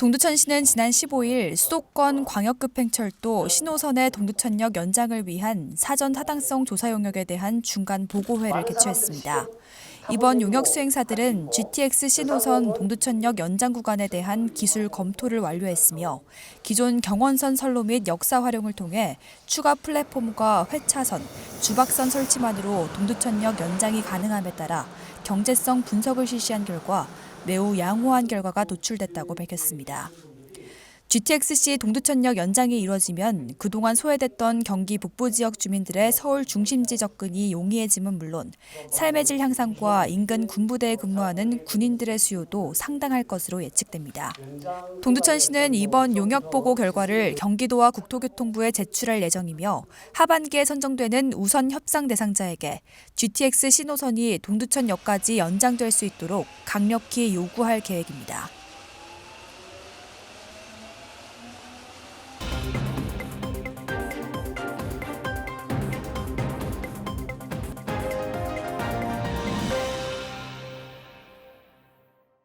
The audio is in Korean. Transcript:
동두천시는 지난 15일 수도권 광역급행철도 신호선의 동두천역 연장을 위한 사전 타당성 조사 용역에 대한 중간 보고회를 개최했습니다. 이번 용역 수행사들은 GTX 신호선 동두천역 연장 구간에 대한 기술 검토를 완료했으며 기존 경원선 선로 및 역사 활용을 통해 추가 플랫폼과 회차선, 주박선 설치만으로 동두천역 연장이 가능함에 따라 경제성 분석을 실시한 결과 매우 양호한 결과가 도출됐다고 밝혔습니다. GTX-C 동두천역 연장이 이뤄지면 그동안 소외됐던 경기 북부 지역 주민들의 서울 중심지 접근이 용이해짐은 물론 삶의 질 향상과 인근 군부대에 근무하는 군인들의 수요도 상당할 것으로 예측됩니다. 동두천시는 이번 용역 보고 결과를 경기도와 국토교통부에 제출할 예정이며 하반기에 선정되는 우선 협상 대상자에게 GTX 신호선이 동두천역까지 연장될 수 있도록 강력히 요구할 계획입니다.